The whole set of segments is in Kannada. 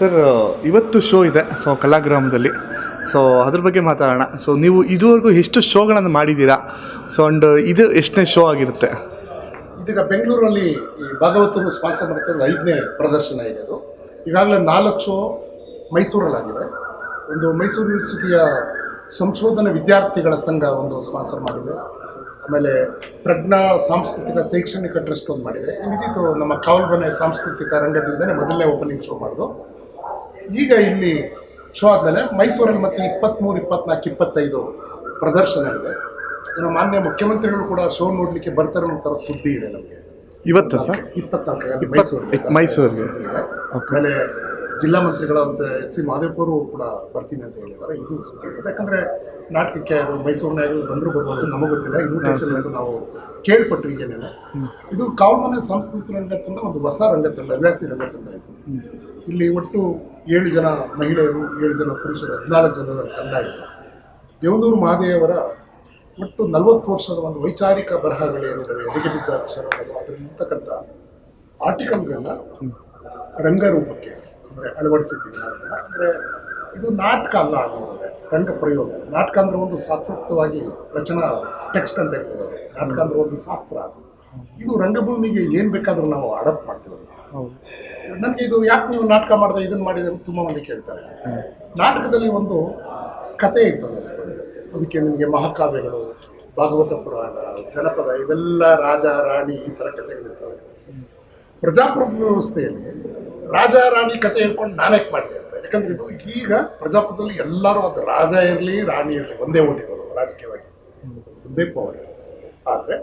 ಸರ್, ಇವತ್ತು ಶೋ ಇದೆ. ಸೊ ಕಲಾಗ್ರಾಮದಲ್ಲಿ. ಸೊ ಅದ್ರ ಬಗ್ಗೆ ಮಾತಾಡೋಣ. ಸೊ ನೀವು ಇದುವರೆಗೂ ಎಷ್ಟು ಶೋಗಳನ್ನು ಮಾಡಿದ್ದೀರಾ? ಸೊ ಅಂಡ್ ಇದು ಎಷ್ಟನೇ ಶೋ ಆಗಿರುತ್ತೆ? ಇದೀಗ ಬೆಂಗಳೂರಲ್ಲಿ ಈ ಭಾಗವತರು ಸ್ಪಾನ್ಸರ್ ಮಾಡ್ತಿರೋ ಐದನೇ ಪ್ರದರ್ಶನ ಇದೆ ಅದು. ಈಗಾಗಲೇ ನಾಲ್ಕು ಶೋ ಮೈಸೂರಲ್ಲಾಗಿದೆ. ಒಂದು ಮೈಸೂರು ಯೂನಿವರ್ಸಿಟಿಯ ಸಂಶೋಧನಾ ವಿದ್ಯಾರ್ಥಿಗಳ ಸಂಘ ಒಂದು ಸ್ಪಾನ್ಸರ್ ಮಾಡಿದೆ. ಆಮೇಲೆ ಪ್ರಜ್ಞಾ ಸಾಂಸ್ಕೃತಿಕ ಶೈಕ್ಷಣಿಕ ಟ್ರಸ್ಟ್ ಒಂದು ಮಾಡಿದೆ. ಇದಿತ್ತು ನಮ್ಮ ಕಾವಲ್ಬನೆ ಸಾಂಸ್ಕೃತಿಕ ರಂಗದಿಂದಲೇ ಮೊದಲನೇ ಓಪನಿಂಗ್ ಶೋ ಮಾಡೋದು ಈಗ ಇಲ್ಲಿ ಶೋ ಆದಮೇಲೆ ಮೈಸೂರಲ್ಲಿ ಮತ್ತೆ ಇಪ್ಪತ್ತ್ಮೂರು ಇಪ್ಪತ್ನಾಲ್ಕು ಇಪ್ಪತ್ತೈದು ಪ್ರದರ್ಶನ ಇದೆ. ಇನ್ನು ಮಾನ್ಯ ಮುಖ್ಯಮಂತ್ರಿಗಳು ಕೂಡ ಶೋ ನೋಡಲಿಕ್ಕೆ ಬರ್ತಾರೆ ಅನ್ನೋ ಥರ ಸುದ್ದಿ ಇದೆ ನಮಗೆ. ಇವತ್ತು ಸರ್? ಇಪ್ಪತ್ನಾಲ್ಕು ಮೈಸೂರು ಮೈಸೂರಿಗೆ. ಆಮೇಲೆ ಜಿಲ್ಲಾ ಮಂತ್ರಿಗಳಂತ ಎಚ್ ಸಿ ಮಾದೇಪುರು ಕೂಡ ಬರ್ತೀನಿ ಅಂತ ಹೇಳಿದ್ದಾರೆ. ಇದು ಸುದ್ದಿ ಇರುತ್ತೆ ಯಾಕಂದ್ರೆ ನಾಟಕಕ್ಕೆ ಮೈಸೂರಿನಾಗ ಬಂದರೂ ಬರ್ಬೋದು ನಮಗೆ ಗೊತ್ತಿಲ್ಲ. ಇನ್ವಿಟೇಷನ್ ಅಂತ ನಾವು ಕೇಳ್ಪಟ್ಟು ಈಗೇನೆ ಇದು ಕಾವಲ್ಮನೆ ಸಾಂಸ್ಕೃತಿಕ ರಂಗತಂಡ ಒಂದು ಹೊಸ ರಂಗತಂಡ ಹವ್ಯಾಸಿ ರಂಗತಂಡ ಇದು. ಇಲ್ಲಿ ಒಟ್ಟು ಏಳು ಜನ ಮಹಿಳೆಯರು, ಏಳು ಜನ ಪುರುಷರು ಹದಿನಾಲ್ಕು ಜನರ ತಂಡ ಇದೆ. ದೇವನೂರು ಮಹಾದೇವರ ಒಟ್ಟು ನಲವತ್ತು ವರ್ಷದ ಒಂದು ವೈಚಾರಿಕ ಬರಹಗಳೇನಿದ್ದಾವೆ ಎದೆಗೆ ಅಕ್ಷರ ಅದರಲ್ಲಿರ್ತಕ್ಕಂಥ ಆರ್ಟಿಕಲ್ಗಳನ್ನ ರಂಗರೂಪಕ್ಕೆ ಅಂದರೆ ಅಳವಡಿಸಿದ್ದೀನಿ ಅಂದರೆ ಇದು ನಾಟಕ ಅಲ್ಲ ಅನ್ನೋದ್ರೆ ರಂಗ ಪ್ರಯೋಗ. ನಾಟಕ ಅಂದ್ರೆ ಒಂದು ಶಾಸ್ತ್ರೋಕ್ತವಾಗಿ ರಚನಾ ಟೆಕ್ಸ್ಟ್ ಅಂತ ಹೇಳ್ತೀವಿ ನಾಟಕ ಅಂದ್ರೆ ಒಂದು ಶಾಸ್ತ್ರ ಇದು ರಂಗಭೂಮಿಗೆ ಏನು ಬೇಕಾದರೂ ನಾವು ಅಡಪ್ಟ್ ಮಾಡ್ತೀವಿ ನನಗೆ ಇದು ಯಾಕೆ ನೀವು ನಾಟಕ ಮಾಡಿದೆ ಇದನ್ನು ಮಾಡಿದೆ ಅಂತ ತುಂಬ ಮಂದಿ ಕೇಳ್ತಾರೆ. ನಾಟಕದಲ್ಲಿ ಒಂದು ಕತೆ ಇರ್ತದೆ. ಅದಕ್ಕೆ ನಿಮಗೆ ಮಹಾಕಾವ್ಯಗಳು, ಭಾಗವತ ಪುರಾಣ, ಜನಪದ, ಇವೆಲ್ಲ ರಾಜ, ರಾಣಿ ಈ ಥರ ಕಥೆಗಳಿರ್ತವೆ. ಪ್ರಜಾಪ್ರಭುತ್ವ ವ್ಯವಸ್ಥೆಯಲ್ಲಿ ರಾಜ, ರಾಣಿ ಕತೆ ಹೇಳ್ಕೊಂಡು ನಾನೇಕ್ ಮಾಡಿದೆ ಅಂತ. ಯಾಕಂದ್ರೆ ಇದು ಈಗ ಪ್ರಜಾಪ್ರಭುತ್ವದಲ್ಲಿ ಎಲ್ಲರೂ ಅದು ರಾಜ ಇರಲಿ, ರಾಣಿ ಇರಲಿ ಒಂದೇ ಓಟಿರೋದು ರಾಜಕೀಯವಾಗಿ. ಒಂದೇ ಪವರ್ ಆದರೆ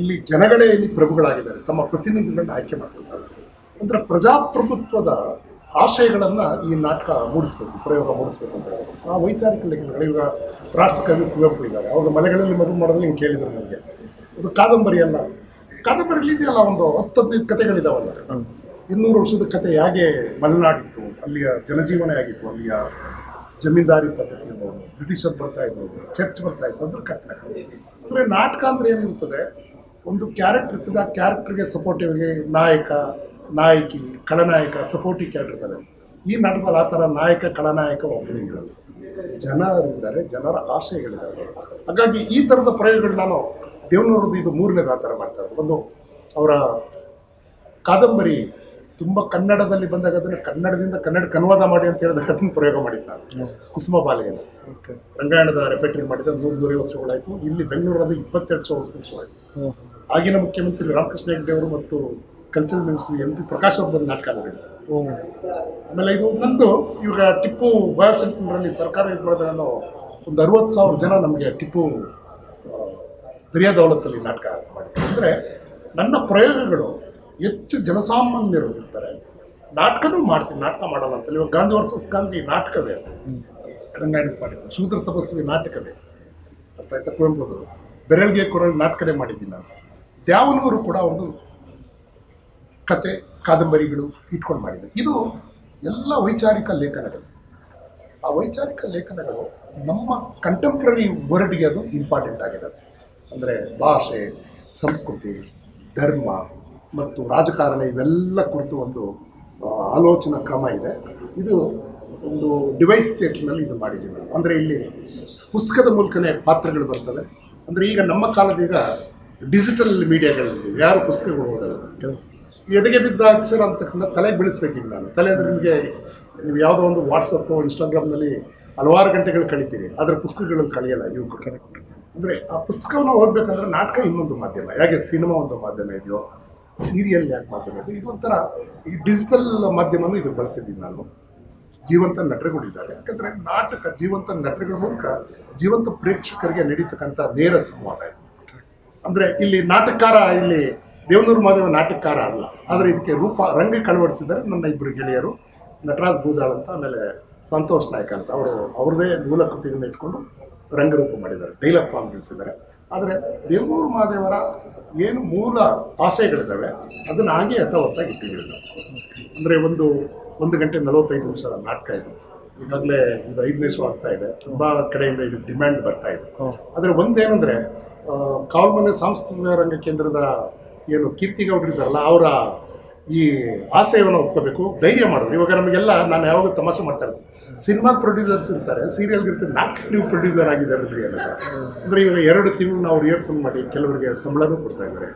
ಇಲ್ಲಿ ಜನಗಳೇ ಇಲ್ಲಿ ಪ್ರಭುಗಳಾಗಿದ್ದಾರೆ. ತಮ್ಮ ಪ್ರತಿನಿಧಿಗಳನ್ನ ಆಯ್ಕೆ ಮಾಡ್ಕೊಳ್ತಾರೆ. ಅಂದರೆ ಪ್ರಜಾಪ್ರಭುತ್ವದ ಆಶಯಗಳನ್ನು ಈ ನಾಟಕ ಮೂಡಿಸ್ಬೇಕು, ಪ್ರಯೋಗ ಮೂಡಿಸ್ಬೇಕು ಅಂತ ಹೇಳಿ ಆ ವೈಚಾರಿಕ ಲೇಖನಗಳು, ಈಗ ರಾಷ್ಟ್ರಕವಿ ಕುವೆಂಪು ಇದ್ದಾರೆ. ಅವ್ರ ಮನೆಗಳಲ್ಲಿ ಮದುವೆ ಮಾಡೋದು ಹಿಂಗೆ ಕೇಳಿದ್ರು ನನಗೆ. ಅದು ಕಾದಂಬರಿ ಅಲ್ಲ. ಕಾದಂಬರಿಲಿ ಇದೆಯಲ್ಲ ಒಂದು ಹತ್ತು ಹದಿನೈದು ಕಥೆಗಳಿದಾವಲ್ಲ. ಇನ್ನೂರು ವರ್ಷದ ಕತೆ ಹೇಗೆ ಮಲೆನಾಡಿತ್ತು, ಅಲ್ಲಿಯ ಜನಜೀವನ ಆಗಿತ್ತು ಅಲ್ಲಿಯ ಜಮೀನ್ದಾರಿ ಪದ್ಧತಿ ಇರ್ಬೋದು, ಬ್ರಿಟಿಷರು ಬರ್ತಾ ಇದ್ರು, ಚರ್ಚ್ ಬರ್ತಾ ಇತ್ತು, ಅಂದ್ರೆ ಕಥೆ ಅಂದರೆ ನಾಟಕ ಅಂದರೆ ಏನಿರ್ತದೆ? ಒಂದು ಕ್ಯಾರೆಕ್ಟರ್ ಇರ್ತದೆ, ಆ ಕ್ಯಾರೆಕ್ಟರ್ಗೆ ಸಪೋರ್ಟಿವ್ಗೆ ನಾಯಕ ನಾಯಕಿ ಖಳನಾಯಕ ಸಪೋರ್ಟಿವ್ ಕ್ಯಾರೆಕ್ಟರ್ ಇರ್ತಾರೆ ಈ ನಾಟಕದಲ್ಲಿ ಆ ಥರ ನಾಯಕ ಖಳನಾಯಕ ಒಬ್ಬನೇ ಇರೋದು. ಜನರಿದ್ದಾರೆ ಜನರ ಆಶಯಗಳಿದ್ದಾರೆ ಹಾಗಾಗಿ ಈ ಥರದ ಪ್ರಯೋಗಗಳು ನಾನು ದೇವನೂರದ್ದು ಇದು ಮೂರನೇದು ಆ ಥರ ಮಾಡ್ತಾರೆ ಒಂದು ಅವರ ಕಾದಂಬರಿ ತುಂಬ ಕನ್ನಡದಲ್ಲಿ ಬಂದಾಗ ಅದನ್ನು ಕನ್ನಡದಿಂದ ಕನ್ನಡ ಅನುವಾದ ಮಾಡಿ ಅಂತ ಹೇಳಿದಾಗ ಅದನ್ನು ಪ್ರಯೋಗ ಮಾಡಿದ್ದು ನಾನು. ಕುಸುಮ ಬಾಲೆಯನ್ನು. ರಂಗಾಯಣದ ರೆಪೆಟ್ರಿ ಮಾಡಿದ ನೂರು ನೂರೈವತ್ತು ವರ್ಷಗಳಾಯಿತು ಇಲ್ಲಿ ಬೆಂಗಳೂರಲ್ಲಿ ಇಪ್ಪತ್ತೆರಡು ಸಾವಿರ ವರ್ಷಗಳಾಯಿತು ಆಯಿತು. ಆಗಿನ ಮುಖ್ಯಮಂತ್ರಿ ರಾಮಕೃಷ್ಣ ಹೆಗ್ಡೆ ಅವರು ಮತ್ತು cultural ministry M P Prakash ಅವರು ಬಂದು ನಾಟಕ ನೋಡಿದ್ದಾರೆ ಆಮೇಲೆ ಇದು ನಂದು ಇವಾಗ ಟಿಪ್ಪು ಬಯೋಸೆಂಟ್ರಲ್ಲಿ ಸರ್ಕಾರ ಇದು ನಾನು ಒಂದು ಅರವತ್ತು ಸಾವಿರ ಜನ ನಮಗೆ ಟಿಪ್ಪು ದರಿಯಾ ದೌಲತ್ತಲ್ಲಿ ನಾಟಕ ಮಾಡಿದ್ರು. ಅಂದರೆ ನನ್ನ ಪ್ರಯೋಗಗಳು ಹೆಚ್ಚು ಜನಸಾಮಾನ್ಯರು ಇರ್ತಾರೆ. ನಾಟಕನೂ ಮಾಡ್ತೀನಿ ನಾಟಕ ಮಾಡಲ್ಲ ಅಂತ ಇವಾಗ ಗಾಂಧಿ ವರ್ಸಸ್ ಗಾಂಧಿ ನಾಟಕವೇ ರಂಗಾಯಣ ಮಾಡಿದ್ದು. ಶೂದ್ರ ತಪಸ್ವಿ ನಾಟಕವೇ. ಅರ್ಥ ಆಯ್ತಾ ಕುವೆಂಪುದು ಬೆರಳಿಗೆ ಕೊರಳು ನಾಟಕನೇ ಮಾಡಿದ್ದೀನಿ ನಾನು. ದ್ಯಾವನೂರು ಕೂಡ ಒಂದು ಕತೆ, ಕಾದಂಬರಿಗಳು ಇಟ್ಕೊಂಡು ಮಾಡಿದೆ ಇದು ಎಲ್ಲ ವೈಚಾರಿಕ ಲೇಖನಗಳು. ಆ ವೈಚಾರಿಕ ಲೇಖನಗಳು ನಮ್ಮ ಕಂಟೆಂಪ್ರರಿ ವರ್ಡ್ಗೆ ಅದು ಇಂಪಾರ್ಟೆಂಟ್ ಆಗಿದೆ. ಅಂದರೆ ಭಾಷೆ, ಸಂಸ್ಕೃತಿ, ಧರ್ಮ ಮತ್ತು ರಾಜಕಾರಣ ಇವೆಲ್ಲ ಕುರಿತು ಒಂದು ಆಲೋಚನಾ ಕ್ರಮ ಇದೆ. ಇದು ಒಂದು ಡಿವೈಸ್ ಥಿಯೇಟ್ರ್ನಲ್ಲಿ ಇದು ಮಾಡಿದ್ದೀನಿ ನಾವು. ಅಂದರೆ ಇಲ್ಲಿ ಪುಸ್ತಕದ ಮೂಲಕನೇ ಪಾತ್ರಗಳು ಬರ್ತವೆ. ಅಂದರೆ ಈಗ ನಮ್ಮ ಕಾಲದೀಗ ಡಿಜಿಟಲ್ ಮೀಡಿಯಾಗಳಲ್ಲಿ ಯಾರು ಪುಸ್ತಕಗಳು ಓದಲ್ಲ? ಎದೆಗೆ ಬಿದ್ದ ಅಕ್ಷರ ಅಂತಕ್ಕಂಥ ತಲೆ ಬೆಳೆಸ್ಬೇಕೀಗ ನಾನು. ತಲೆ ಅಂದರೆ ನಿಮಗೆ ನೀವು ಯಾವುದೋ ಒಂದು ವಾಟ್ಸಪ್ಪು ಇನ್ಸ್ಟಾಗ್ರಾಮ್ನಲ್ಲಿ ಹಲವಾರು ಗಂಟೆಗಳು ಕಳಿತೀರಿ. ಆದರೆ ಪುಸ್ತಕಗಳನ್ನು ಕಳೆಯಲ್ಲ ಯುವಕರು. ಅಂದರೆ ಆ ಪುಸ್ತಕವನ್ನು ಓದಬೇಕಂದ್ರೆ ನಾಟಕ ಇನ್ನೊಂದು ಮಾಧ್ಯಮ. ಯಾಕೆ ಸಿನಿಮಾ ಒಂದು ಮಾಧ್ಯಮ ಇದೆಯೋ ಸೀರಿಯಲ್ ಯಾಕೆ ಮಾಧ್ಯಮ ಇದೆ ಇದು ಒಂಥರ ಈ ಡಿಜಿಟಲ್ ಮಾಧ್ಯಮನೂ ಇದು ಬಳಸಿದ್ದೀನಿ ನಾನು. ಜೀವಂತ ನಟರುಗಳಿದ್ದಾರೆ ಯಾಕಂದರೆ ನಾಟಕ, ಜೀವಂತ ನಟರುಗಳ ಮೂಲಕ ಜೀವಂತ ಪ್ರೇಕ್ಷಕರಿಗೆ ನಡೀತಕ್ಕಂಥ ನೇರ ಸಂವಾದ ಇದು. ಅಂದರೆ ಇಲ್ಲಿ ನಾಟಕಕಾರ ಇಲ್ಲಿ ದೇವನೂರು ಮಾದೇವ ನಾಟಕಕಾರ ಅಲ್ಲ. ಆದರೆ ಇದಕ್ಕೆ ರೂಪ ರಂಗ ಕಳವಡಿಸಿದರೆ ನನ್ನ ಇಬ್ಬರು ಗೆಳೆಯರು. ನಟರಾಜ್ ಬೂದಾಳ್ ಅಂತ ಆಮೇಲೆ ಸಂತೋಷ್ ನಾಯ್ಕ ಅಂತ. ಅವರು ಅವ್ರದ್ದೇ ಮೂಲ ಕೃತಿಗಳನ್ನ ಇಟ್ಕೊಂಡು ರಂಗರೂಪ ಮಾಡಿದ್ದಾರೆ. ಡೈಲಾಗ್ ಫಾರ್ಮ್ ತಿಳಿಸಿದ್ದಾರೆ ಆದರೆ ದೇವನೂರು ಮಾದೇವರ ಏನು ಮೂಲ ಆಶಯಗಳಿದ್ದಾವೆ ಅದನ್ನು ಹಾಗೆ ಯಥಾವತ್ತಾಗಿ ಇಟ್ಟಿದ್ದೀವಿ ನಾವು. ಅಂದರೆ ಒಂದು ಒಂದು ಗಂಟೆ ನಲವತ್ತೈದು ನಿಮಿಷದ ನಾಟಕ ಇದು. ಈಗಾಗಲೇ ಇದು ಐದನೇ ಶೋ ಆಗ್ತಾ ಇದೆ. ತುಂಬ ಕಡೆಯಿಂದ ಇದು ಡಿಮ್ಯಾಂಡ್ ಬರ್ತಾ ಇದೆ. ಆದರೆ ಒಂದೇನೆಂದರೆ ಕಾವಲ್ಮನೆ ಸಾಂಸ್ಕೃತಿಕ ರಂಗ ಕೇಂದ್ರದ ಏನು ಕೀರ್ತಿಗೌಡರಿದ್ದಾರಲ್ಲ, ಅವರ ಈ ಆಸೆಯನ್ನು ಒಪ್ಕೋಬೇಕು, ಧೈರ್ಯ ಮಾಡೋರು. ಇವಾಗ ನಮಗೆಲ್ಲ ನಾನು ಯಾವಾಗ ತಮಾಷೆ ಮಾಡ್ತಾ ಇರ್ತೀನಿ. ಸಿನಿಮಾ ಪ್ರೊಡ್ಯೂಸರ್ಸ್ ಇರ್ತಾರೆ ಸೀರಿಯಲ್ಗೆ ಇರ್ತಾರೆ ನಾಲ್ಕು ನೀವು ಪ್ರೊಡ್ಯೂಸರ್ ಆಗಿದ್ದಾರೆ ಅಂತ ಅಂದರೆ ಇವಾಗ ಎರಡು ತಿಂಗಳು ನಾವು ರಿಹರ್ಸಲ್ ಮಾಡಿ ಕೆಲವರಿಗೆ ಸಂಬಳನೂ ಕೊಡ್ತಾ ಇದ್ದಾರೆ.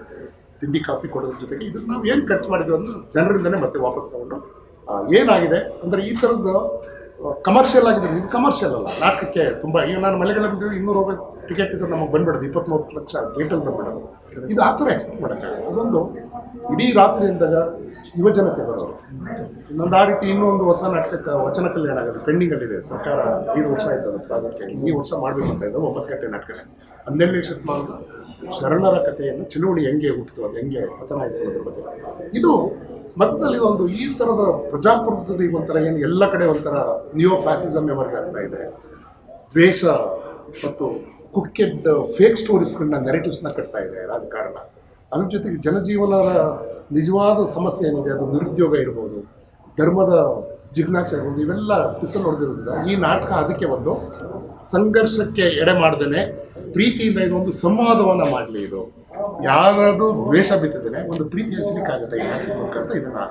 ತಿಂಡಿ, ಕಾಫಿ ಕೊಡೋದ್ರ ಜೊತೆಗೆ ಇದನ್ನು ನಾವು ಏನು ಖರ್ಚು ಮಾಡಿದ್ವಿ ಅಂತ ಜನರಿಂದನೇ ಮತ್ತೆ ವಾಪಸ್ ತಗೊಂಡು ಏನಾಗಿದೆ ಅಂದರೆ ಈ ಥರದ್ದು ಕಮರ್ಷಿಯಲ್ ಆಗಿದೆ ಇದು ಕಮರ್ಷಿಯಲ್ ಅಲ್ಲ. ನಾಟಕಕ್ಕೆ ತುಂಬ, ಈಗ ನಾನು ಮಲೆಗಳಲ್ಲಿ ಇನ್ನೂರು ರೂಪಾಯಿ ಟಿಕೆಟ್ ಇದ್ದರೆ ನಮಗೆ ಬಂದ್ಬಿಡೋದು ಇಪ್ಪತ್ತ್ಮೂವತ್ತು ಲಕ್ಷ ಗೇಟಲ್ಲಿ ಬಂದ್ಬಿಡೋದು. ಇದು ಆ ಥರ ಎಕ್ಸ್ಪೆಕ್ಟ್ ಅದೊಂದು ಇಡೀ ರಾತ್ರಿ ಅಂದಾಗ ಯುವಜನತೆ ಬರೋರು. ಇನ್ನೊಂದು ಆ ರೀತಿ ಇನ್ನೂ ಒಂದು ಹೊಸ ನಾಟಕಕ್ಕೆ ವಚನ ಕಲ್ಯಾಣ ಆಗುತ್ತೆ. ಪೆಂಡಿಂಗಲ್ಲಿದೆ ಸರ್ಕಾರ ಐದು ವರ್ಷ ಆಯ್ತು ಅದಕ್ಕೆ ಅದಕ್ಕೆ ಈ ವರ್ಷ ಮಾಡಬೇಕು ಅಂತ ಇದ್ದಾವೆ ಒಂಬತ್ತು ಗಂಟೆ ನಾಟಕ ಹನ್ನೆರಡನೇ ಶತಮಾನದ ಶರಣರ ಕಥೆಯನ್ನು ಚಳುವಳಿ ಹೆಂಗೆ ಹುಟ್ಟಿತು, ಅದು ಹೆಂಗೆ ಪತನ ಆಯಿತು ಅನ್ನೋದ್ರ ಬಗ್ಗೆ. ಇದು ಮಧ್ಯದಲ್ಲಿ ಒಂದು ಈ ಥರದ ಪ್ರಜಾಪ್ರಭುತ್ವದ ಒಂಥರ ಏನು ಎಲ್ಲ ಕಡೆ ಒಂಥರ ನ್ಯೂ ಫ್ಯಾಸಿಸಮ್ ಎಮರ್ಜ್ ಆಗ್ತಾ ಇದೆ. ದ್ವೇಷ ಮತ್ತು ಕುಕ್ಕೆಡ್ ಫೇಕ್ ಸ್ಟೋರೀಸ್ಗಳನ್ನ ನೆರೆಟಿವ್ಸ್ನ ಕಟ್ತಾ ಇದೆ. ರಾಜಕಾರಣ ಅದ್ರ ಜೊತೆಗೆ ಜನಜೀವನದ ನಿಜವಾದ ಸಮಸ್ಯೆ ಏನಿದೆ, ಅದು ನಿರುದ್ಯೋಗ ಇರ್ಬೋದು, ಧರ್ಮದ ಜಿಜ್ಞಾಸೆ ಇರ್ಬೋದು, ಇವೆಲ್ಲ ಬಿಸಲು ಹೊಡೆದಿರೋದ್ರಿಂದ ಈ ನಾಟಕ ಅದಕ್ಕೆ ಒಂದು ಸಂಘರ್ಷಕ್ಕೆ ಎಡೆ ಮಾಡ್ದೇ ಪ್ರೀತಿಯಿಂದ ಇದೊಂದು ಸಂವಾದವನ್ನು ಮಾಡಲಿ ಇದು. ಯಾರಾದರೂ ದ್ವೇಷ ಬಿತ್ತಿದ್ದೇನೆ ಒಂದು ಪ್ರೀತಿ ಹಚ್ಚಲಿಕ್ಕೆ ಆಗುತ್ತೆ ಈ ನಾಟಕ ಮುಖಾಂತ ಇದನ್ನು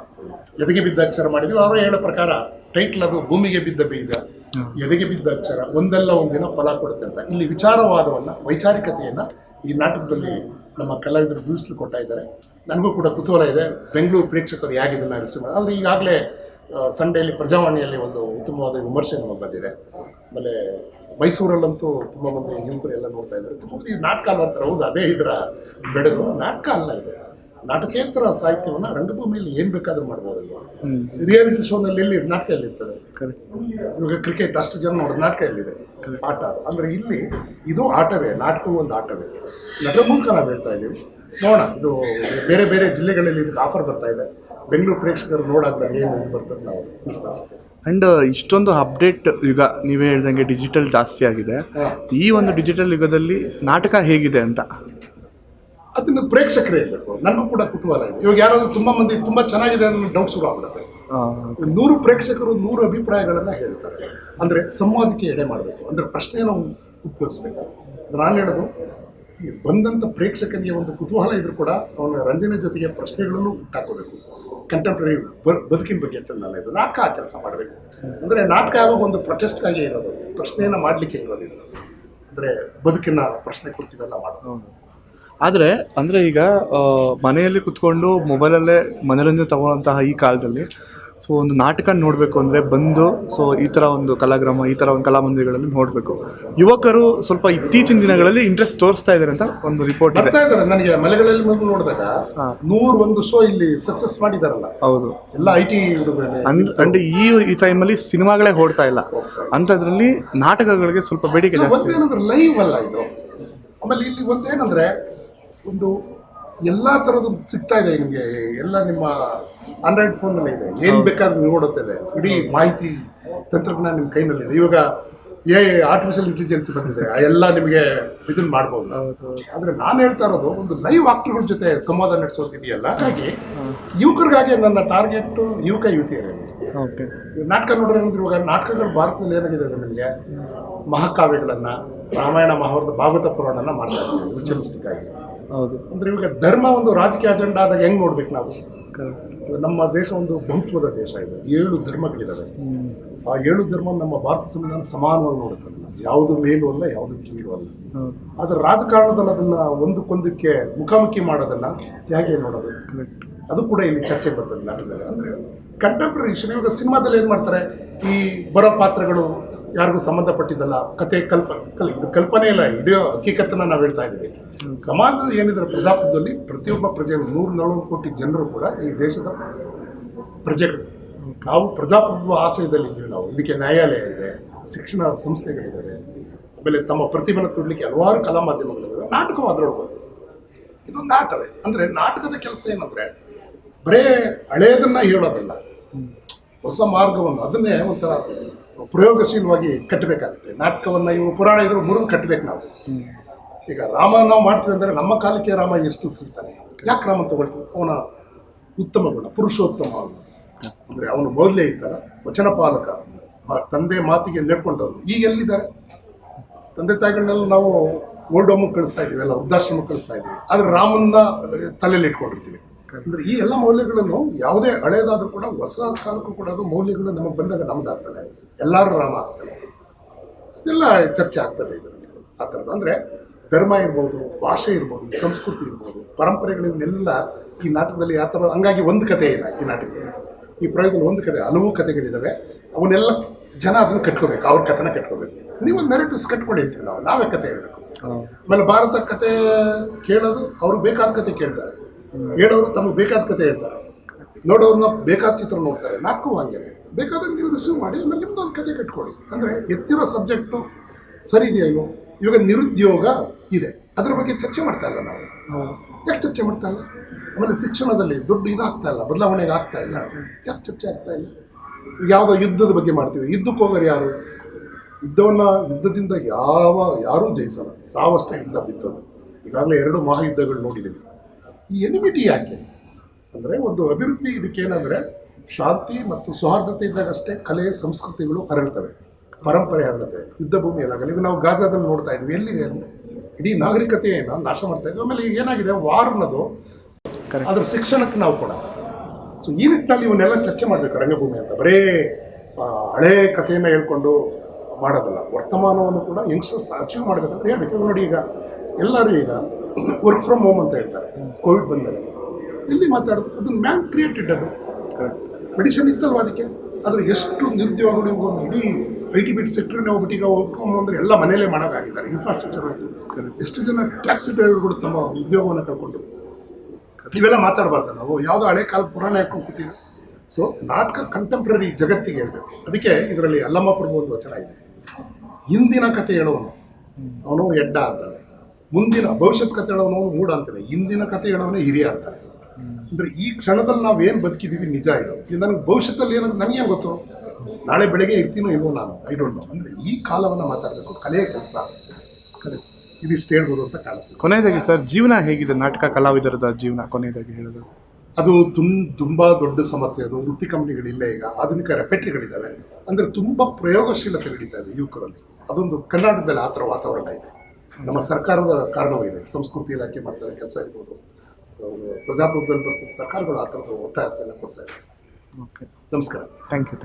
ಎದೆಗೆ ಬಿದ್ದ ಅಕ್ಷರ ಮಾಡಿದ್ವಿ ಅವರು ಹೇಳೋ ಪ್ರಕಾರ ಟೈಟ್ಲ್ ಅದು ಭೂಮಿಗೆ ಬಿದ್ದ ಬೀಜ ಎದೆಗೆ ಬಿದ್ದ ಅಕ್ಷರ ಒಂದಲ್ಲ ಒಂದಿನ ಫಲ ಕೊಡುತ್ತೆ ಅಂತ. ಇಲ್ಲಿ ವಿಚಾರವಾದವನ್ನು ವೈಚಾರಿಕತೆಯನ್ನು ಈ ನಾಟಕದಲ್ಲಿ ನಮ್ಮ ಕಲಾವಿದರು ಬೀಳಿಸಲು ಕೊಡ್ತಾ ಇದ್ದಾರೆ. ನನಗೂ ಕೂಡ ಕುತೂಹಲ ಇದೆ. ಬೆಂಗಳೂರು ಪ್ರೇಕ್ಷಕರು ಹೇಗೆ ಇದನ್ನು ರಿಸೀವ್ ಮಾಡಿ ಅಂದರೆ ಈಗಾಗಲೇ ಸಂಡೇಲಿ ಪ್ರಜಾವಾಣಿಯಲ್ಲಿ ಒಂದು ಉತ್ತಮವಾದ ವಿಮರ್ಶೆ ನಮಗೆ ಬಂದಿದೆ. ಆಮೇಲೆ ಮೈಸೂರಲ್ಲಂತೂ ತುಂಬ ಮಂದಿ ಯುವಕರು ಎಲ್ಲ ನೋಡ್ತಾ ಇದ್ದಾರೆ. ತುಂಬ ಈ ನಾಟಕ ಅಲ್ಲ ಅಂತಾರೆ. ಹೌದು ಅದೇ ಇದರ ಬೆಡಗು. ನಾಟಕ ಅಲ್ಲ ಇದು. ನಾಟಕೇತರ ಸಾಹಿತ್ಯವನ್ನು ರಂಗಭೂಮಿಯಲ್ಲಿ ಏನು ಬೇಕಾದರೂ ಮಾಡ್ಬೋದಲ್ವಾ? ರಿಯಾಲಿಟಿ ಶೋನಲ್ಲಿ ಎಲ್ಲಿ ನಾಟಕ ಎಲ್ಲಿರ್ತದೆ ಇವಾಗ ಕ್ರಿಕೆಟ್ ಅಷ್ಟು ಜನ ನೋಡೋದು ನಾಟಕ ಎಲ್ಲಿದೆ ಆಟ. ಅಂದರೆ ಇಲ್ಲಿ ಇದು ಆಟವೇ ನಾಟಕವೂ ಒಂದು ಆಟವೇ. ನಟರ ಮೂಲಕ ನಾವು ಹೇಳ್ತಾ ಇದ್ದೀವಿ. ನೋಡೋಣ ಇದು ಬೇರೆ ಬೇರೆ ಜಿಲ್ಲೆಗಳಲ್ಲಿ ಇದಕ್ಕೆ ಆಫರ್ ಬರ್ತಾ ಇದೆ. ಬೆಂಗಳೂರು ಪ್ರೇಕ್ಷಕರು ನೋಡಾದ್ಮೇಲೆ ಏನು ಇದು ಬರ್ತದೆ ನಾವು ಅಂಡ್ ಆ್ಯಂಡ್ ಇಷ್ಟೊಂದು ಅಪ್ಡೇಟ್ ಈಗ ನೀವೇ ಹೇಳ್ದಂಗೆ ಡಿಜಿಟಲ್ ಜಾಸ್ತಿ ಆಗಿದೆ. ಈ ಒಂದು ಡಿಜಿಟಲ್ ಯುಗದಲ್ಲಿ ನಾಟಕ ಹೇಗಿದೆ ಅಂತ? ಅದನ್ನು ಪ್ರೇಕ್ಷಕರೇ ಇರಬೇಕು ನನಗೂ ಕೂಡ ಕುತೂಹಲ ಇದೆ. ಇವಾಗ ಯಾರಾದರೂ ತುಂಬ ಮಂದಿ ತುಂಬ ಚೆನ್ನಾಗಿದೆ ಅನ್ನೋ ಡೌಟ್ ಶುರು ಆಗ್ಬಿಡುತ್ತೆ. ನೂರು ಪ್ರೇಕ್ಷಕರು ನೂರು ಅಭಿಪ್ರಾಯಗಳನ್ನು ಹೇಳ್ತಾರೆ. ಅಂದರೆ ಸಂವಾದಕ್ಕೆ ಎಡೆ ಮಾಡಬೇಕು. ಅಂದರೆ ಪ್ರಶ್ನೆಯನ್ನು ಉದ್ಭವಿಸ್ಬೇಕು. ನಾನು ಹೇಳೋದು ಈ ಬಂದಂಥ ಪ್ರೇಕ್ಷಕನಿಗೆ ಒಂದು ಕುತೂಹಲ ಇದ್ರೂ ಕೂಡ ಅವನ ರಂಜನೆ ಜೊತೆಗೆ ಪ್ರಶ್ನೆಗಳನ್ನು ಹುಟ್ಟಾಕೋಬೇಕು ಕಂಟೆಂಪ್ರರಿ ಬದುಕಿನ ಬಗ್ಗೆ ಅಂತ ನಾನು ಇದು ನಾಟಕ ಆ ಕೆಲಸ ಮಾಡಬೇಕು. ಅಂದರೆ ನಾಟಕ ಯಾವಾಗ ಒಂದು ಪ್ರೊಟೆಸ್ಟ್ಗಾಗಿ ಇರೋದು. ಪ್ರಶ್ನೆಯನ್ನು ಮಾಡಲಿಕ್ಕೆ ಇರೋದಿಲ್ಲ. ಅಂದರೆ ಬದುಕಿನ ಪ್ರಶ್ನೆ ಕುರಿತಿವೆಲ್ಲ ಮಾಡೋದು ಆದರೆ ಅಂದರೆ ಈಗ ಮನೆಯಲ್ಲಿ ಕುತ್ಕೊಂಡು ಮೊಬೈಲಲ್ಲೇ ಮನೋರಂಜನೆ ತಗೊಳ್ಳೋಂತಹ ಈ ಕಾಲದಲ್ಲಿ ಸೊ ಒಂದು ನಾಟಕ ನೋಡಬೇಕು ಅಂದರೆ ಬಂದು ಸೊ ಈ ಥರ ಒಂದು ಕಲಾಗ್ರಾಮ ಈ ಥರ ಒಂದು ಕಲಾಮಂದಿರಗಳಲ್ಲಿ ನೋಡಬೇಕು. ಯುವಕರು ಸ್ವಲ್ಪ ಇತ್ತೀಚಿನ ದಿನಗಳಲ್ಲಿ ಇಂಟ್ರೆಸ್ಟ್ ತೋರಿಸ್ತಾ ಇದ್ದಾರೆ ಅಂತ ಒಂದು ರಿಪೋರ್ಟ್ ಇದೆ. ಬರ್ತಾ ಇದ್ದಾರೆ ನನಗೆ ಮಲೆಗಳಲ್ಲಿ ಬಂದು ನೋಡಿದಾಗ ಹಾ. ನೂರು ಒಂದು ಶೋ ಇಲ್ಲಿ ಸಕ್ಸಸ್ ಮಾಡಿದಾರಲ್ಲ. ಹೌದು. ಎಲ್ಲ ಐ ಟಿ ಅಂಡ್ ಈ ಈ ಟೈಮಲ್ಲಿ ಸಿನಿಮಾಗಳೇ ಓಡ್ತಾ ಇಲ್ಲ. ಅಂಥದ್ರಲ್ಲಿ ನಾಟಕಗಳಿಗೆ ಸ್ವಲ್ಪ ಬೇಡಿಕೆ ಜಾಸ್ತಿ. ಒಂದೇನಂದ್ರೆ ಲೈವ್ ಅಲ್ಲ ಇದು. ಆಮೇಲೆ ಇಲ್ಲಿ ಒಂದೇನಂದ್ರೆ ಒಂದು ಎಲ್ಲ ಥರದ್ದು ಸಿಗ್ತಾ ಇದೆ ನಿಮಗೆ ಎಲ್ಲ ನಿಮ್ಮ ಆಂಡ್ರಾಯ್ಡ್ ಫೋನಲ್ಲಿ ಇದೆ. ಏನು ಬೇಕಾದ್ರೂ ಇದೆ. ಇಡೀ ಮಾಹಿತಿ ತಂತ್ರಜ್ಞಾನ ನಿಮ್ಮ ಕೈನಲ್ಲಿದೆ. ಇವಾಗ ಎ ಆರ್ಟಿಫಿಷಿಯಲ್ ಇಂಟೆಲಿಜೆನ್ಸ್ ಬಂದಿದೆ. ಆ ಎಲ್ಲ ನಿಮಗೆ ಇದನ್ನ ಮಾಡ್ಬೋದು. ಆದರೆ ನಾನು ಹೇಳ್ತಾ ಇರೋದು ಒಂದು ಲೈವ್ ಆಕ್ಟರ್ಗಳ ಜೊತೆ ಸಂವಾದ ನಡೆಸೋದಿದೆಯಲ್ಲ ಹಾಗೆ ಯುವಕರಿಗಾಗಿ ನನ್ನ ಟಾರ್ಗೆಟ್ ಯುವಕ ಯುವತಿಯರಲ್ಲಿ ನಾಟಕ ನೋಡಿದ್ರೆ ಇವಾಗ ನಾಟಕಗಳು ಭಾರತದಲ್ಲಿ ಏನಾಗಿದೆ ನಿಮಗೆ? ಮಹಾಕಾವ್ಯಗಳನ್ನು ರಾಮಾಯಣ ಮಹಾಭಾರತ ಭಾಗವತ ಪುರಾಣನ ಮಾಡ್ತಾರೆ ಇದ್ದೀವಿ ರಿಚುವಲಿಸ್ಟಿಕ್ ಹೌದು. ಅಂದ್ರೆ ಇವಾಗ ಧರ್ಮ ಒಂದು ರಾಜಕೀಯ ಅಜೆಂಡಾ ಆದಾಗ ಹೆಂಗ್ ನೋಡ್ಬೇಕು ನಾವು? ನಮ್ಮ ದೇಶ ಒಂದು ಬಹುತ್ವದ ದೇಶ ಇದೆ. ಏಳು ಧರ್ಮಗಳಿದ್ದಾವೆ ಆ ಏಳು ಧರ್ಮ ನಮ್ಮ ಭಾರತ ಸಂವಿಧಾನ ಸಮಾನವಾಗಿ ನೋಡುತ್ತದೆ. ಯಾವುದು ಮೇಲು ಅಲ್ಲ ಯಾವುದು ಕೀಳು ಅಲ್ಲ. ಆದರೆ ರಾಜಕಾರಣದಲ್ಲಿ ಅದನ್ನ ಒಂದಕ್ಕೊಂದಕ್ಕೆ ಮುಖಾಮುಖಿ ಮಾಡೋದನ್ನ ಹೇಗೆ ನೋಡೋದು ಅದು ಕೂಡ ಇಲ್ಲಿ ಚರ್ಚೆ ಬರ್ತದೆ ನಾಟಕದಲ್ಲಿ ಅಂದರೆ ಕಂಟೆಂಪ್ರರಿ ಇವಾಗ ಸಿನಿಮಾದಲ್ಲಿ ಏನು ಮಾಡ್ತಾರೆ? ಈ ಬರೋ ಪಾತ್ರಗಳು ಯಾರಿಗೂ ಸಂಬಂಧಪಟ್ಟಿದ್ದಲ್ಲ, ಕತೆ ಕಲ್ಪ, ಕಲ್, ಇದು ಕಲ್ಪನೆ ಇಲ್ಲ ಇಡೀ ಹಕ್ಕಿಕತ್ತನ್ನು ನಾವು ಹೇಳ್ತಾ ಇದ್ದೀವಿ. ಸಮಾಜದ ಏನಿದ್ರೆ ಪ್ರಜಾಪ್ರಭುತ್ವದಲ್ಲಿ ಪ್ರತಿಯೊಬ್ಬ ಪ್ರಜೆ ನೂರು, ನಲವತ್ತು ಕೋಟಿ ಜನರು ಕೂಡ ಈ ದೇಶದ ಪ್ರಜೆಗಳು. ನಾವು ಪ್ರಜಾಪ್ರಭುತ್ವ ಆಶಯದಲ್ಲಿ ಇದ್ದೀವಿ ನಾವು. ಇದಕ್ಕೆ ನ್ಯಾಯಾಲಯ ಇದೆ, ಶಿಕ್ಷಣ ಸಂಸ್ಥೆಗಳಿದ್ದಾವೆ, ಆಮೇಲೆ ತಮ್ಮ ಪ್ರತಿಭೆನ ತುಡಲಿಕ್ಕೆ ಹಲವಾರು ಕಲಾ ಮಾಧ್ಯಮಗಳಿದ್ದಾವೆ ನಾಟಕವು ಅದರೊಳಗೆ ಇದೊಂದು ನಾಟವೇ. ಅಂದರೆ ನಾಟಕದ ಕೆಲಸ ಏನಂದರೆ, ಬರೇ ಹಳೆಯದನ್ನು ಹೇಳೋದಲ್ಲ. ಹೊಸ ಮಾರ್ಗವನ್ನು, ಅದನ್ನೇ ಒಂಥರ ಪ್ರಯೋಗಶೀಲವಾಗಿ ಕಟ್ಟಬೇಕಾಗುತ್ತೆ. ನಾಟಕವನ್ನು ಇವು ಪುರಾಣ ಇದ್ರು ಮುರಿದು ಕಟ್ಟಬೇಕು ನಾವು. ಈಗ ರಾಮ ನಾವು ಮಾಡ್ತೀವಿ ಅಂದರೆ ನಮ್ಮ ಕಾಲಕ್ಕೆ ರಾಮ ಎಷ್ಟು ಸಿಗ್ತಾನೆ? ಯಾಕೆ ರಾಮ ತಗೊಳ್ತೀವಿ ಅವನ ಉತ್ತಮ ಗುಣ, ಪುರುಷೋತ್ತಮ ಅವನು. ಅಂದರೆ ಅವನು ಮೌಲ್ಯ ಇದ್ದಾನ, ವಚನ ಪಾಲಕ. ತಂದೆ ಮಾತಿಗೆ ನೆಡ್ಕೊಂಡವನು. ಈಗ ಎಲ್ಲಿದ್ದಾರೆ? ತಂದೆ ತಾಯಿಗಳನ್ನೆಲ್ಲ ನಾವು ಓಲ್ಡ್ ಹೋಮಿಗೆ ಕಳಿಸ್ತಾ ಇದ್ದೀವಿ, ಎಲ್ಲ ವೃದ್ಧಾಶ್ರಮಕ್ಕೆ ಕಳಿಸ್ತಾ ಇದ್ದೀವಿ. ಆದರೆ ರಾಮನ್ನ ತಲೆಯಲ್ಲಿ ಇಟ್ಕೊಂಡಿರ್ತೀವಿ. ಅಂದ್ರೆ ಈ ಎಲ್ಲ ಮೌಲ್ಯಗಳನ್ನು ಯಾವುದೇ ಹಳೇದಾದ್ರೂ ಕೂಡ ಹೊಸ ಕಾಲಕ್ಕೂ ಕೂಡ ಅದು ಮೌಲ್ಯಗಳು ನಮಗೆ ಬಂದಾಗ ನಮ್ದಾಗ್ತದೆ. ಎಲ್ಲರೂ ರಾಮ ಆಗ್ತದೆ. ಇದೆಲ್ಲ ಚರ್ಚೆ ಆಗ್ತದೆ ಇದರಲ್ಲಿ. ಆ ಥರದ್ದು. ಅಂದರೆ ಧರ್ಮ ಇರ್ಬೋದು ಭಾಷೆ ಇರ್ಬೋದು ಸಂಸ್ಕೃತಿ ಇರ್ಬೋದು ಪರಂಪರೆಗಳನ್ನೆಲ್ಲ ಈ ನಾಟಕದಲ್ಲಿ ಯಾವ ಥರ ಹಂಗಾಗಿ ಒಂದು ಕಥೆ ಇಲ್ಲ ಈ ನಾಟಕದಲ್ಲಿ. ಈ ಪ್ರಯೋಗದಲ್ಲಿ ಒಂದು ಕಥೆ ಹಲವು ಕಥೆಗಳಿದ್ದಾವೆ ಅವನ್ನೆಲ್ಲ ಜನ ಅದನ್ನು ಕಟ್ಕೋಬೇಕು ಅವ್ರ ಕಥೆನ ಕಟ್ಕೋಬೇಕು. ನೀವು ನೆರೆಟಿವ್ಸ್ ಕಟ್ಕೊಳ್ಳಿ ಅಂತೀವಿ ನಾವು ನಾವೇ ಕತೆ ಹೇಳಬೇಕು. ಆಮೇಲೆ ಭಾರತ ಕತೆ ಕೇಳೋದು ಅವ್ರಿಗೆ ಬೇಕಾದ ಕತೆ ಕೇಳ್ತಾರೆ. ಹೇಳೋರು ತಮಗೆ ಬೇಕಾದ ಕತೆ ಹೇಳ್ತಾರೆ. ನೋಡೋರನ್ನ ಬೇಕಾದ ಚಿತ್ರ ನೋಡ್ತಾರೆ. ನಾಲ್ಕು ಹಂಗೇನೆ ಬೇಕಾದ್ರೆ ನೀವು ರಿಸೀವ್ ಮಾಡಿ, ಆಮೇಲೆ ನಿಮ್ದು ಒಂದು ಕತೆ ಕಟ್ಕೊಳ್ಳಿ. ಅಂದರೆ ಎತ್ತಿರೋ ಸಬ್ಜೆಕ್ಟು ಸರಿ ಇದೆಯೋ ಇವಾಗ ನಿರುದ್ಯೋಗ ಇದೆ. ಅದ್ರ ಬಗ್ಗೆ ಚರ್ಚೆ ಮಾಡ್ತಾ ಇಲ್ಲ ನಾವು. ಯಾಕೆ ಚರ್ಚೆ ಮಾಡ್ತಾ ಇಲ್ಲ? ಆಮೇಲೆ ಶಿಕ್ಷಣದಲ್ಲಿ ದುಡ್ಡು ಇದಾಗ್ತಾ ಇಲ್ಲ. ಬದಲಾವಣೆಗೆ ಆಗ್ತಾ ಇಲ್ಲ. ಯಾಕೆ ಚರ್ಚೆ ಆಗ್ತಾ ಇಲ್ಲ? ಯಾವುದೋ ಯುದ್ಧದ ಬಗ್ಗೆ ಮಾಡ್ತೀವಿ. ಯುದ್ಧಕ್ಕೆ ಹೋಗೋರು ಯಾರು? ಯುದ್ಧವನ್ನು, ಯುದ್ಧದಿಂದ ಯಾವ, ಯಾರೂ ಜಯಿಸಲ್ಲ. ಸಾವಷ್ಟೇ ಯುದ್ಧ ಬಿದ್ದದು ಈಗಾಗಲೇ ಎರಡು ಮಹಾಯುದ್ಧಗಳು ನೋಡಿದ್ದೀವಿ ಈ ಎನಿಮಿಟಿ ಯಾಕೆ? ಅಂದರೆ ಒಂದು ಅಭಿವೃದ್ಧಿ ಇದಕ್ಕೇನೆಂದರೆ ಶಾಂತಿ ಮತ್ತು ಸೌಹಾರ್ದತೆ ಇದ್ದಾಗಷ್ಟೇ ಕಲೆ ಸಂಸ್ಕೃತಿಗಳು ಹರಡ್ತವೆ ಪರಂಪರೆ ಹರಡುತ್ತೆ ಯುದ್ಧ ಭೂಮಿಯಲ್ಲಾಗಲಿ ಈಗ ನಾವು ಗಾಜಾದಲ್ಲಿ ನೋಡ್ತಾ ಇದ್ವಿ ಎಲ್ಲಿದೆ ಅಲ್ಲಿ ಇಡೀ ನಾಗರಿಕತೆಯನ್ನು ನಾಶ ಮಾಡ್ತಾ ಇದ್ವಿ. ಆಮೇಲೆ ಈಗ ಏನಾಗಿದೆ? ವಾರ್ ಅನ್ನೋದು ಅದರ ಶಿಕ್ಷಣಕ್ಕೆ ನಾವು ಕೊಡ ಸೊ ಈ ನಿಟ್ಟಿನಲ್ಲಿ ಇವನ್ನೆಲ್ಲ ಚರ್ಚೆ ಮಾಡಬೇಕು ರಂಗಭೂಮಿ ಅಂತ. ಬರೇ ಹಳೆ ಹಳೇ ಕಥೆಯನ್ನು ಹೇಳ್ಕೊಂಡು ಮಾಡೋದಲ್ಲ. ವರ್ತಮಾನವನ್ನು ಕೂಡ ಯಂಗ್ಸ್ಟರ್ಸ್ ಅಚೀವ್ ಮಾಡಬೇಕಂದ್ರೆ ಹೇಳಬೇಕು. ನೋಡಿ ಈಗ ಎಲ್ಲರೂ ಈಗ ವರ್ಕ್ ಫ್ರಮ್ ಹೋಮ್ ಅಂತ ಹೇಳ್ತಾರೆ. ಕೋವಿಡ್ ಬಂದಮೇಲೆ ಇಲ್ಲಿ ಮಾತಾಡೋದು ಅದನ್ನು ಮ್ಯಾನ್ ಕ್ರಿಯೇಟೆಡ್ ಅದು. ಮೆಡಿಸಿನ್ ಇತ್ತಲ್ವ ಅದಕ್ಕೆ? ಆದರೆ ಎಷ್ಟು ನಿರುದ್ಯೋಗಗಳು ಇವಾಗ ಒಂದು ಇಡೀ ಐ ಟಿ ಬಿಟ್ ಸೆಕ್ಟರ್ನೇ ಹೋಗ್ಬಿಟ್ಟು ಈಗ ಹೋಗ್ಕೊಂಡು ಅಂದರೆ ಎಲ್ಲ ಮನೆಯಲ್ಲೇ ಮಾಡೋಕ್ಕಾಗಿದ್ದಾರೆ. ಇನ್ಫ್ರಾಸ್ಟ್ರಕ್ಚರ್ ಆಯಿತು. ಎಷ್ಟು ಜನ ಟ್ಯಾಕ್ಸಿ ಡ್ರೈವರ್ಗಳು ತಮ್ಮ ಉದ್ಯೋಗವನ್ನು ಕಳ್ಕೊಂಡು? ಇವೆಲ್ಲ ಮಾತಾಡಬಾರ್ದು ನಾವು. ಯಾವುದೋ ಹಳೆ ಕಾಲದ ಪುರಾಣ ಯಾಕೋ ಕೂತೀವಿ. ಸೊ ನಾಟಕ ಕಂಟೆಂಪ್ರರಿ ಜಗತ್ತಿಗೆ ಹೇಳಬೇಕು. ಅದಕ್ಕೆ ಇದರಲ್ಲಿ ಅಲ್ಲಮ್ಮ ಪ್ರಭು ಒಂದು ವಚನ ಇದೆ. ಹಿಂದಿನ ಕತೆ ಹೇಳೋನು. ಅವನು ಎಡ್ಡ ಅಂತಾನೆ. ಮುಂದಿನ ಭವಿಷ್ಯದ ಕತೆ ಹೇಳೋನು ಮೂಢ ಅಂತಾನೆ. ಹಿಂದಿನ ಕತೆ ಹೇಳೋನೇ ಹಿರಿಯ ಅಂತಾನೆ. ಅಂದರೆ ಈ ಕ್ಷಣದಲ್ಲಿ ನಾವು ಏನು ಬದುಕಿದ್ದೀವಿ ನಿಜ ಇದು. ನನಗೆ ಭವಿಷ್ಯದಲ್ಲಿ ಏನಂತ ನನಗೇನು ಗೊತ್ತು? ನಾಳೆ ಬೆಳಗ್ಗೆ ಇರ್ತೀನೋ ಇಲ್ವೋ ನಾನು? ಐ ಡೋಂಟ್ ನೋ ಅಂದರೆ ಈ ಕಾಲವನ್ನು ಮಾತಾಡಬೇಕು. ಕಲೆಯ ಕೆಲಸ. ಇದಿಷ್ಟು ಹೇಳ್ಬೋದು ಅಂತ ಕಾಣುತ್ತೆ. ಕೊನೆಯದಾಗಿ ಸರ್ ಜೀವನ ಹೇಗಿದೆ? ನಾಟಕ ಕಲಾವಿದರದ ಜೀವನ ಕೊನೆಯದಾಗಿ ಹೇಳೋದು. ಅದು ತುಂಬ ತುಂಬ ದೊಡ್ಡ ಸಮಸ್ಯೆ. ಅದು ವೃತ್ತಿ ಕಂಪ್ನಿಗಳಿಲ್ಲ ಈಗ ಆಧುನಿಕ ರೆಪೆಟ್ರಿಗಳಿದ್ದಾವೆ ಅಂದರೆ ತುಂಬ ಪ್ರಯೋಗಶೀಲತೆ ನಡೀತಾ ಇದೆ ಯುವಕರಲ್ಲಿ. ಅದೊಂದು ಕರ್ನಾಟಕದಲ್ಲಿ ಆ ಥರ ವಾತಾವರಣ ಇದೆ. ನಮ್ಮ ಸರ್ಕಾರದ ಕಾರಣವೂ ಇದೆ ಸಂಸ್ಕೃತಿ ಇಲಾಖೆ ಮಾಡ್ತಾರೆ ಕೆಲಸ ಇರ್ಬೋದು. ಪ್ರಜಾಪ್ರಭುತ್ವದಲ್ಲಿ ಬರ್ತದೆ ಸರ್ಕಾರಗಳು ಆ ಥರದ ಒತ್ತಾಯ ಕೊಡ್ತಾ ಇದೆ ಓಕೆ ನಮಸ್ಕಾರ. Thank you